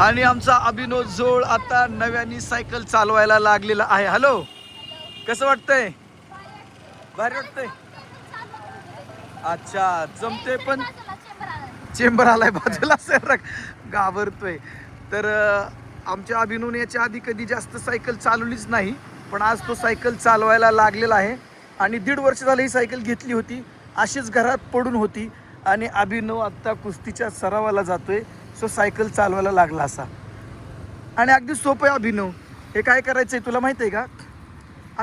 आणि आमचा अभिनव जोळ आता नव्याने सायकल चालवायला लागलेला आहे. हॅलो कसं वाटतंय? भारी वाटतंय? अच्छा जमते पण? चेंबर आलाय बाजूला सर. घाबरतोय. तर आमच्या अभिनवने याच्या आधी कधी जास्त सायकल चालवलीच नाही पण आज तो सायकल चालवायला लागलेला आहे. आणि दीड वर्ष झालं ही सायकल घेतली होती. अशीच घरात पडून होती. आणि अभिनव आत्ता कुस्तीच्या सरावाला जातोय. सो सायकल चालवायला लागला असा. आणि अगदी सोपं आहे अभिनव. हे काय करायचं आहे तुला माहिती आहे का?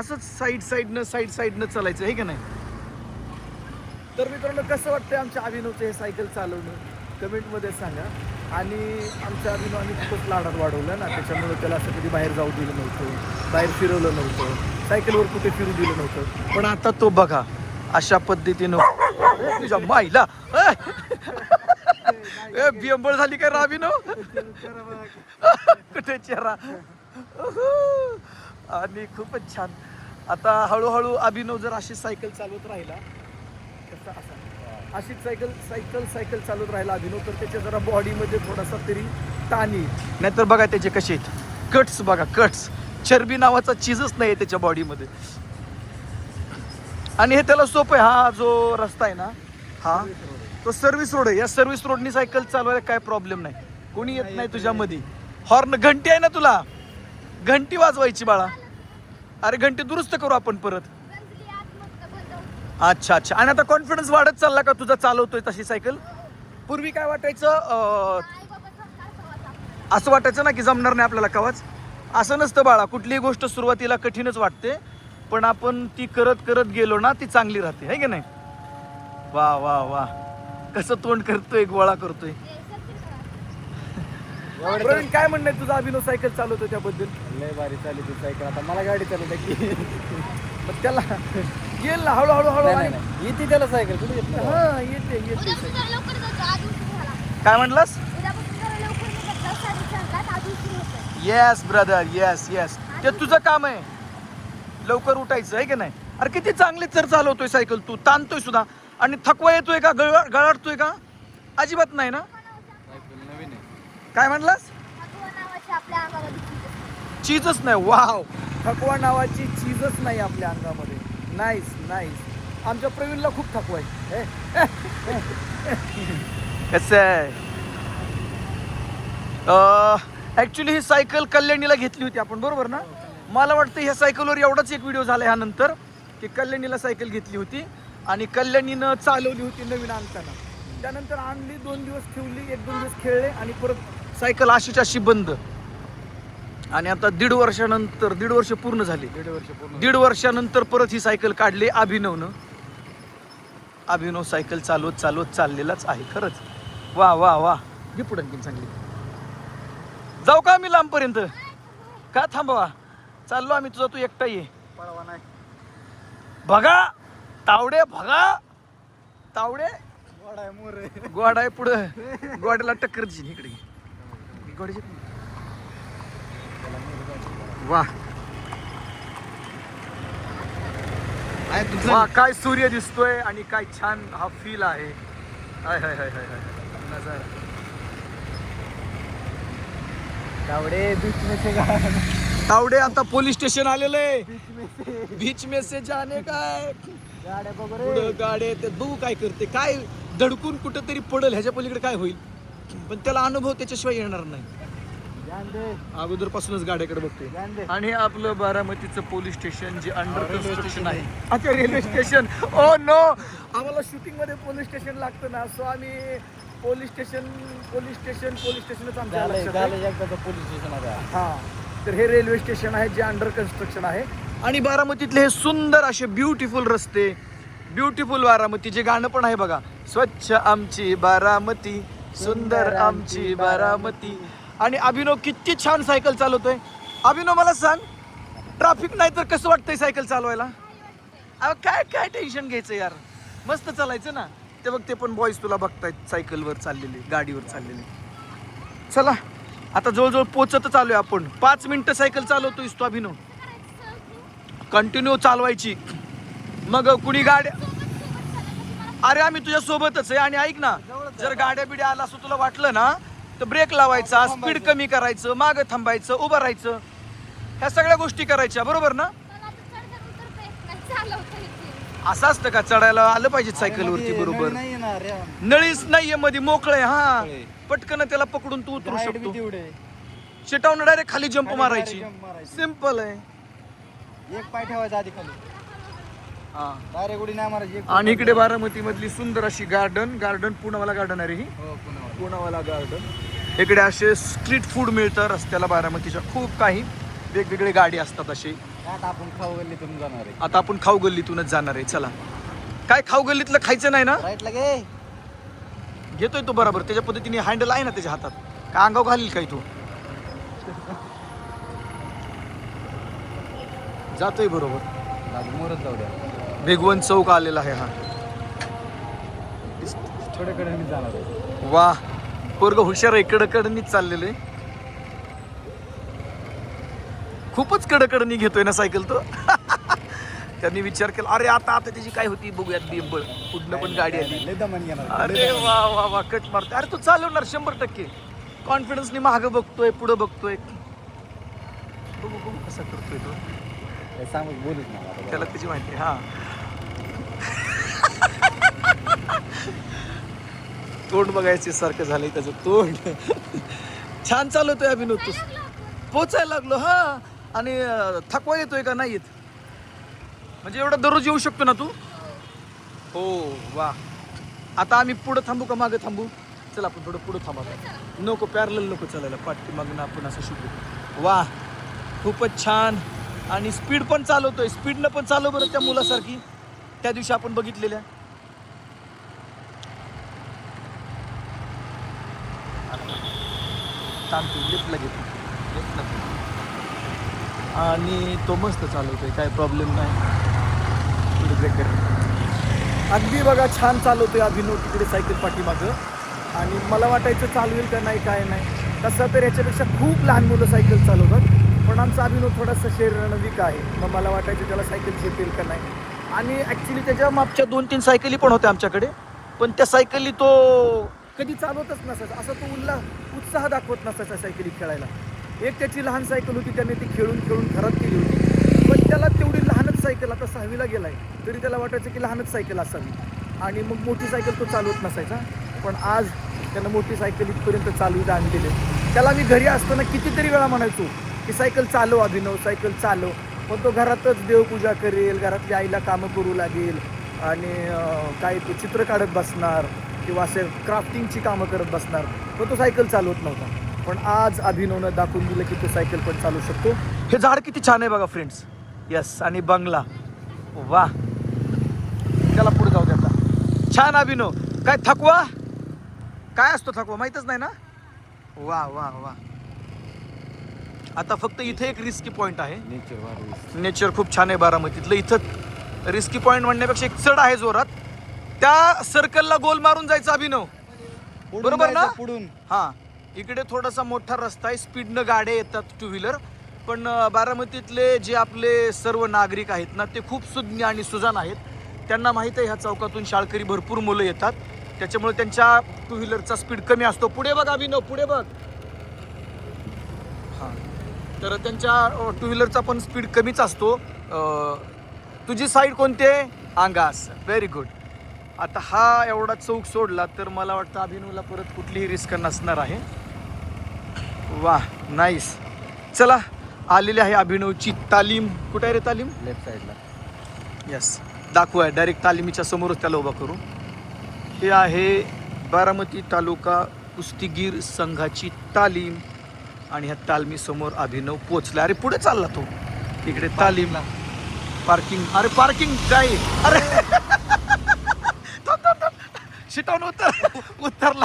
असंच साईड साईडनं साईड साईडनं चालायचं आहे का नाही? तर मित्रांनो कसं वाटतंय आमच्या अभिनवचं हे सायकल चालवणं? कमेंटमध्ये सांगा. आणि आमच्या अभिनव आम्ही खूपच लाडात वाढवलं ना त्याच्यामुळे त्याला असं कधी बाहेर जाऊ दिलं नव्हतं बाहेर फिरवलं नव्हतं सायकलवर कुठे फिरू दिलं नव्हतं. पण आता तो बघा अशा पद्धतीनं. तुझ्या माईला ए! बियंबळ झाली काय अभिनव कुठे चेहरा? आणि खूपच छान. आता हळूहळू अभिनव जर अशी सायकल चालवत राहिला कसा असा अशीच सायकल सायकल सायकल चालवत राहिला अभिनव तर त्याच्या जरा बॉडीमध्ये थोडासा तरी ताण येईल. नाहीतर बघा त्याचे कसे आहेत. कट्स बघा कट्स चरबी नावाचा चीजच नाही आहे त्याच्या बॉडीमध्ये आणि हे त्याला सोपं आहे. हा जो रस्ता आहे ना हा तो सर्व्हिस रोड आहे. या सर्व्हिस रोडनी सायकल चालवायला काय प्रॉब्लेम नाही. कोणी येत नाही तुझ्यामध्ये. हॉर्न घंटी आहे ना तुला? घंटी वाजवायची बाळा. अरे घंटी दुरुस्त करू आपण परत. अच्छा अच्छा. आणि आता कॉन्फिडन्स वाढत चालला का तुझा चालवतोय तशी सायकल पूर्वी काय वाटायचं अं, असं वाटायचं ना की जमणार नाही आपल्याला कवाच. असं नसतं बाळा. कुठलीही गोष्ट सुरुवातीला कठीणच वाटते. पण आपण ती करत करत गेलो ना ती चांगली राहते. है की नाही? वा वा वा. कसं तोंड करतोय गोळा करतोय. प्रवीण काय म्हणणं आहे? तुझा अभिनव सायकल चालवतो त्याबद्दल. लय भारी चालली ती सायकल आता मला गाडी चालवते की. मग त्याला येईल ना हळूहळू हळू नाही. येते त्याला सायकल कुठे येत नाही? हा येते येते काय म्हणलास येस ब्रदर येस येस ते तुझं काम आहे. लवकर उठायचं आहे की नाही? अरे किती चांगली तर चालवतोय सायकल तू. ताणतोय सुद्धा. आणि थकवा येतोय का? गळ गळाडतोय का? अजिबात नाही ना? काय म्हणलास? चीजच नाही. वाव. थकवा नावाची चीजच नाही आपल्या अंगामध्ये. नाईस नाईस आमच्या प्रवीणला खूप थकवा आहे. कसं आहे? ऍक्च्युली ही सायकल कल्याणीला घेतली होती आपण बरोबर ना? मला वाटतं ह्या सायकलवर एवढाच एक व्हिडिओ झाला ह्यानंतर की कल्याणीला सायकल घेतली होती. आणि कल्याणीनं चालवली होती नवीन आणताना. त्यानंतर आणली दोन दिवस ठेवली एक दोन दिवस खेळले आणि परत सायकल अशीच अशी बंद. आणि आता दीड वर्षानंतर दीड वर्ष पूर्ण झाली. दीड वर्ष पूर्ण दीड वर्षानंतर परत ही सायकल काढली अभिनवनं. अभिनव सायकल चालवत चालवत चाललेलाच आहे खरंच. वा वा वा. घे पुढे आणखीन चांगली. जाऊ का आम्ही लांबपर्यंत? का थांबवा? चाललो आम्ही तुझा तू एकटा ये बघा तावडे बघा तावडे. गोड आहे मोर. आहे. गोड आहे पुढं. गोड्याला टक्कर दिली इकडे. गोड्याची वा. काय सूर्य दिसतोय आणि काय छान हा फील आहे. हाय हाय हाय हाय हाय. नजारा गावडे बीच में से तावडे आता पोलीस स्टेशन आलेलं. आहे बीच में से बीच में से जाणे काय? गाड्या बघ पुढं रे गाड्या ते बघू काय करते. काय धडकून कुठं तरी पडल ह्याच्या पलीकडे काय होईल? पण त्याला अनुभव त्याच्याशिवाय येणार नाही. ध्यान दे. अगोदर पासूनच गाड्याकडे बघतोय. ध्यान दे. आणि आपलं बारामतीचं पोलीस स्टेशन जे अंडर कन्स्ट्रक्शन आहे. अच्छा रेल्वे स्टेशन. ओ नो आम्हाला शूटिंगमध्ये पोलीस स्टेशन लागतं ना. सो आम्ही police station police station police स्टेशनच आमच्या झालंय लक्षात आहे. झालंय एकदा पोलीस स्टेशन आता. हा. तर हे रेल्वे स्टेशन आहे जे अंडर कन्स्ट्रक्शन आहे. आणि बारामतीतले हे सुंदर असे ब्युटिफुल रस्ते ब्युटिफुल बारामती जे गाणं पण आहे बघा स्वच्छ आमची बारामती सुंदर आमची बारामती. आणि अभिनव किती छान सायकल चालवतोय. अभिनव मला सांग ट्रॅफिक नाही तर कसं वाटतंय सायकल चालवायला? अहो काय काय टेन्शन घ्यायचं यार? मस्त चालायचं ना. ते बघ ते पण बॉईज तुला बघतायत सायकलवर चाललेले गाडीवर चाललेले. चला आता जवळजवळ पोचत आलोय आपण. पाच मिनिटं सायकल चालवतोय तो अभिनव. कंटिन्यू चालवायची मग कुणी गाड्या अरे आम्ही तुझ्या सोबतच आहे आणि ऐक ना जर गाड्या बिड्या आला असं तुला वाटलं ना तर ब्रेक लावायचा स्पीड कमी करायचं मागं थांबायचं उभं राहायचं ह्या सगळ्या गोष्टी करायच्या बरोबर ना. असं असतं का चढायला आलं पाहिजे सायकलवरती बरोबर. नळीच नाहीये मध्ये मोकळे हा मोकळे. पटकन त्याला पकडून तू उतरू शकतो. चिटावून डायरेक्ट खाली जंप मारायची. सिंपल आहे एक पाय ठेवायचा आधी खाली. हा. डायरेक्ट उडी नाही मारायची एक आणि इकडे बारामती मधली सुंदर अशी गार्डन गार्डन पुण्यावाला गार्डन आहे रे ही. हो पुण्यावाला गार्डन इकडे असे स्ट्रीट फूड मिळतं रस्त्याला बारामतीच्या. खूप काही वेगवेगळे गाडी असतात असे. आता आपण खाऊ गल्लीतून जाणार आहे. आता आपण खाऊ गल्लीतूनच जाणार आहे. चला. काय खाऊ गल्लीतलं खायचं नाही ना? घेतोय तो बरोबर. त्याच्या पद्धतीने हँडल आहे ना त्याच्या हातात. का अंगाव घालील काय तू? जातोय बरोबर. मोरच जाऊ द्या. भिगवण चौक आलेला आहे हा. थोड्याकडे मी जाणार वा पोरग हुशार आहे कडकडनीच चाललेलं आहे. खूपच कडकडनी घेतोय ना सायकल तो. त्यांनी विचार केला अरे आता आता त्याची काय होती? बघूयात बिंबळ. पुढनं पण गाडी आली. अरे वा वा वा कट मारते अरे तू चालवणार शंभर टक्के. कॉन्फिडन्सनी मागं बघतोय पुढं बघतोय. बघू बघू कसा करतोय तो. सांगू बोलूच ना त्याला त्याची माहिती आहे, हा. तोंड बघायचे सारखं झालंय त्याचं तोंड. छान चालवतोय अभिनव तू. पोचायला लागलो हा. आणि थकवा येतोय का? नाही येत. म्हणजे एवढा दररोज येऊ शकतो ना तू? हो वा. आता आम्ही पुढं थांबू का मागं थांबू? चल आपण थोडं पुढं थांबा नको पॅरल नको चालायला. पाठी मागून आपण असं शिकू. वा. खूपच छान. आणि स्पीड पण चालवतोय. स्पीडनं पण चालव बरं त्या मुलासारखी. त्या दिवशी आपण बघितलेल्या. लिफ्टला घेतो. लिफ्टला घेतो. आणि तो मस्त चालवतोय काय प्रॉब्लेम नाही. अगदी बघा छान चालवतोय अभिनव तिकडे सायकल पाठीमागं. आणि मला वाटायचं चालवेल का नाही काय नाही. तसं तर याच्यापेक्षा खूप लहान मुलं सायकल चालवतात. पण आमचा अभिनव थोडासा शरीरानं आहे. मग मला वाटायचं त्याला सायकल झेपेल का नाही. आणि ॲक्च्युली त्याच्या मागच्या दोन तीन सायकली पण होत्या आमच्याकडे. पण त्या सायकली तो कधी चालवतच नसायचा. असं तो उल्ला उत्साह दाखवत नसायचा सायकली खेळायला. एक त्याची लहान सायकल होती त्याने ती खेळून खेळून खराब केली होती. पण त्याला तेवढी लहानच सायकल आता सहावीला गेलाय. तरी त्याला वाटायचं की लहानच सायकल असावी. आणि मग मोठी सायकल तो चालवत नसायचा. पण आज त्यानं मोठी सायकल इथपर्यंत चालवीत आणलेली आहे. त्याला मी घरी असताना कितीतरी वेळा म्हणायचो की सायकल चालव अभिनव सायकल चालव. पण तो घरातच देवपूजा करेल घरातल्या आईला कामं करू लागेल आणि काय तो चित्र काढत बसणार किंवा असे क्राफ्टिंगची कामं करत बसणार. पण तो सायकल चालवत नव्हता. पण आज अभिनवनं दाखवून दिलं की तो सायकल पण चालवू शकतो. हे झाड किती छान आहे बघा फ्रेंड्स यस आणि बंगला. वा त्याला पुढे जाऊ द्या छान अभिनव. काय थकवा? काय असतो थकवा? माहीतच नाही ना? वा वा वा आता फक्त इथे एक रिस्की पॉईंट आहे. नेचर नेचर खूप छान आहे बारामतीतलं इथं रिस्की पॉईंट म्हणण्यापेक्षा एक चढ आहे जोरात. त्या सर्कलला गोल मारून जायचं अभिनव. बरोबर ना? पुढून. हा. इकडे थोडासा मोठा रस्ता आहे. स्पीडनं गाड्या येतात टू व्हीलर पण अं, बारामतीतले जे आपले सर्व नागरिक आहेत ना ते खूप सुज्ञ आणि सुजान आहेत. त्यांना माहीत आहे ह्या चौकातून शाळकरी भरपूर मुलं येतात. त्याच्यामुळे त्यांच्या टू व्हीलरचा स्पीड कमी असतो. पुढे बघ अभिनव पुढे बघ. तर त्यांच्या टू व्हीलरचा पण स्पीड कमीच असतो. तुझी साईड कोणती आहे? आंगास. व्हेरी गुड आता हा एवढा चौक सोडला तर मला वाटतं अभिनवला परत कुठलीही रिस्क नसणार आहे. वा नाईस चला आलेली आहे अभिनवची तालीम. कुठे आहे रे तालीम? लेफ्ट साईडला यस दाखवूया. डायरेक्ट तालिमीच्या समोरच त्याला उभा करू. हे आहे बारामती तालुका कुस्तीगीर संघाची तालीम. आणि ह्या तालमी समोर अभिनव पोचला अरे पुढे चालला तो. इकडे तालीम पार्किंग अरे पार्किंग काय अरे. शिटावून उतर. उतरला.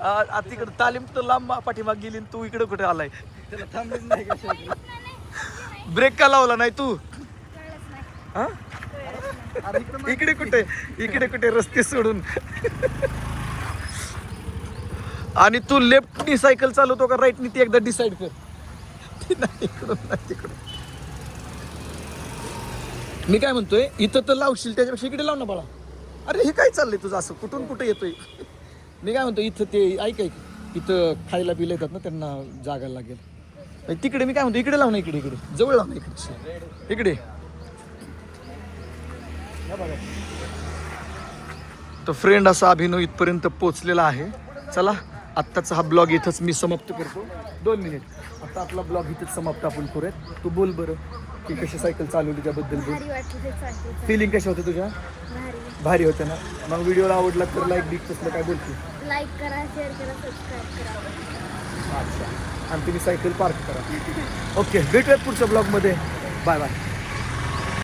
आ, आ, तिकडे तालीम तर लांब पाठीमाग गेली तू इकडे कुठे आलाय? त्याला थांबलीच नाही? ब्रेक का लावला नाही तू. हा? इकडे कुठे? इकडे कुठे रस्ते सोडून? आणि तू लेफ्टनी सायकल चालवतो का राईटनी ती एकदा डिसाईड कर. नाही तिकडून. मी काय म्हणतोय इथं तर लावशील त्याच्यापेक्षा इकडे लाव ना बाळा. अरे हे काय चाललंय तुझं असं? कुठून कुठे येतोय? मी काय म्हणतो इथं ते ऐक ऐक. इथं खायला पिलं येतात ना त्यांना जागा लागेल. तिकडे मी काय म्हणतो इकडे लाव ना इकडे इकडे. जवळ लाव ना इकडे. इकडे. तर फ्रेंड असा अभिनव इथपर्यंत पोचलेला आहे. चला. आत्ताचा हा ब्लॉग इथंच मी समाप्त करतो. दोन मिनिट. आता आपला ब्लॉग इथंच समाप्त आपण करूयात. तू बोल बरं की कशी सायकल चालवली त्याबद्दल बोल. फिलिंग कशा होत्या तुझ्या? भारी. भारी होत्या ना. मग व्हिडिओला आवडला तर लाईक बिक तसलं काय बोलते लाईक करा शेअर करा सबस्क्राईब करा. अच्छा. आणि तुम्ही सायकल पार्क करा. ओके भेटूयात पुढच्या ब्लॉगमध्ये बाय बाय